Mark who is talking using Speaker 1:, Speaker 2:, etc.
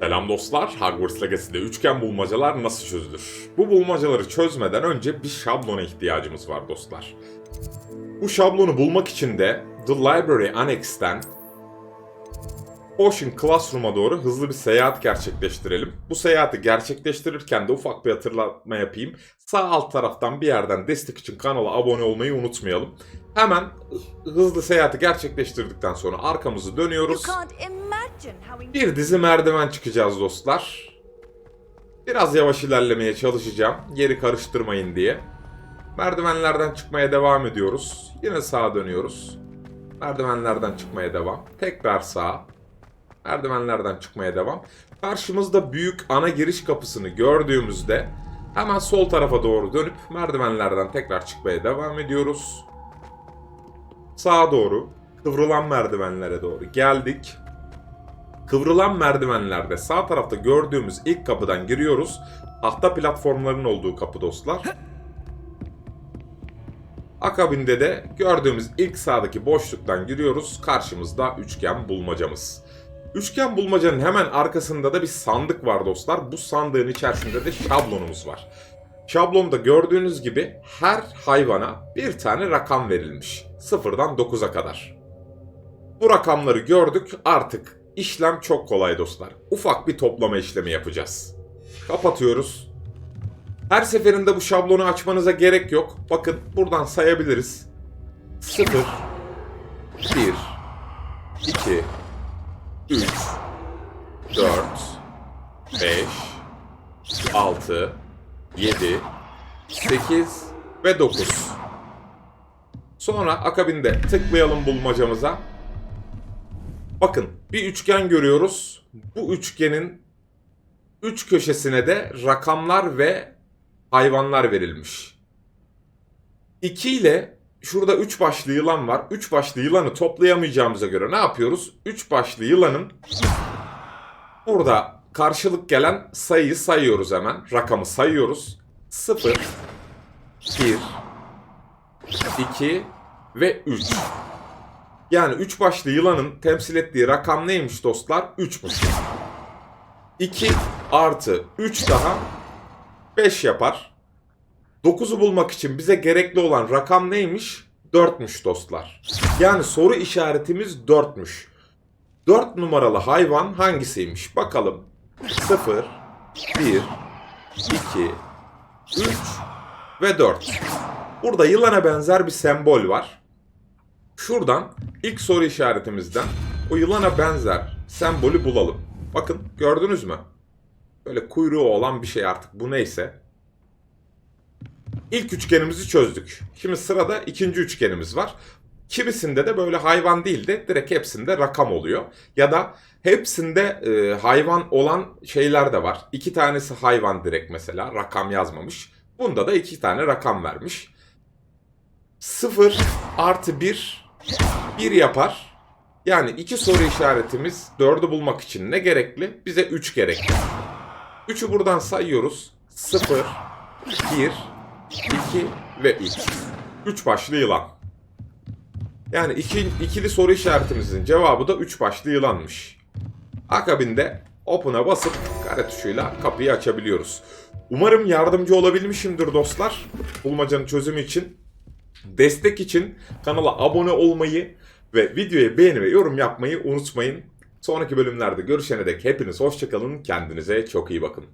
Speaker 1: Selam dostlar, Hogwarts Legacy'de üçgen bulmacalar nasıl çözülür? Bu bulmacaları çözmeden önce bir şablona ihtiyacımız var dostlar. Bu şablonu bulmak için de The Library Annex'ten Ocean Classroom'a doğru hızlı bir seyahat gerçekleştirelim. Bu seyahati gerçekleştirirken de ufak bir hatırlatma yapayım. Sağ alt taraftan bir yerden destek için kanala abone olmayı unutmayalım. Hemen hızlı seyahati gerçekleştirdikten sonra arkamızı dönüyoruz. Bir dizi merdiven çıkacağız dostlar. Biraz yavaş ilerlemeye çalışacağım. Yeri karıştırmayın diye. Merdivenlerden çıkmaya devam ediyoruz. Yine sağa dönüyoruz. Merdivenlerden çıkmaya devam. Tekrar sağa. Merdivenlerden çıkmaya devam. Karşımızda büyük ana giriş kapısını gördüğümüzde hemen sol tarafa doğru dönüp merdivenlerden tekrar çıkmaya devam ediyoruz. Sağa doğru kıvrılan merdivenlere doğru geldik. Kıvrılan merdivenlerde sağ tarafta gördüğümüz ilk kapıdan giriyoruz. Tahta platformların olduğu kapı dostlar. Akabinde de gördüğümüz ilk sağdaki boşluktan giriyoruz. Karşımızda üçgen bulmacamız. Üçgen bulmacanın hemen arkasında da bir sandık var dostlar. Bu sandığın içerisinde de şablonumuz var. Şablonda gördüğünüz gibi her hayvana bir tane rakam verilmiş. Sıfırdan 9'a kadar. Bu rakamları gördük artık işlem çok kolay dostlar. Ufak bir toplama işlemi yapacağız. Kapatıyoruz. Her seferinde bu şablonu açmanıza gerek yok. Bakın buradan sayabiliriz. 0 1 2 3 4 5 6 7 8 ve 9 Sonra akabinde tıklayalım bulmacamıza. Bakın bir üçgen görüyoruz. Bu üçgenin üç köşesine de rakamlar ve hayvanlar verilmiş. 2 ile şurada 3 başlı yılan var. 3 başlı yılanı toplayamayacağımıza göre ne yapıyoruz? 3 başlı yılanın burada karşılık gelen sayıyı sayıyoruz hemen. Rakamı sayıyoruz. 0 1 2 ve 3. Yani 3 başlı yılanın temsil ettiği rakam neymiş dostlar? 3'müş. 2 artı 3 daha 5 yapar. 9'u bulmak için bize gerekli olan rakam neymiş? 4'müş dostlar. Yani soru işaretimiz 4'müş. 4 numaralı hayvan hangisiymiş? Bakalım. 0, 1, 2, 3 ve 4. Burada yılana benzer bir sembol var. Şuradan ilk soru işaretimizden o yılana benzer sembolü bulalım. Bakın gördünüz mü? Böyle kuyruğu olan bir şey artık bu neyse. İlk üçgenimizi çözdük. Şimdi sırada ikinci üçgenimiz var. Kimisinde de böyle hayvan değil de direkt hepsinde rakam oluyor. Ya da hepsinde e, hayvan olan şeyler de var. İki tanesi hayvan direkt mesela rakam yazmamış. Bunda da iki tane rakam vermiş. 0 artı 1 1 yapar. Yani iki soru işaretimiz 4'ü bulmak için ne gerekli? Bize 3 gerekli. 3'ü buradan sayıyoruz. 0, 1, 2 ve 3. 3 başlı yılan. Yani iki, ikili soru işaretimizin cevabı da 3 başlı yılanmış. Akabinde Open'a basıp kare tuşuyla kapıyı açabiliyoruz. Umarım yardımcı olabilmişimdir dostlar. Bulmacanın çözümü için. Destek için kanala abone olmayı ve videoya beğeni ve yorum yapmayı unutmayın. Sonraki bölümlerde görüşene dek hepiniz hoşçakalın. Kendinize çok iyi bakın.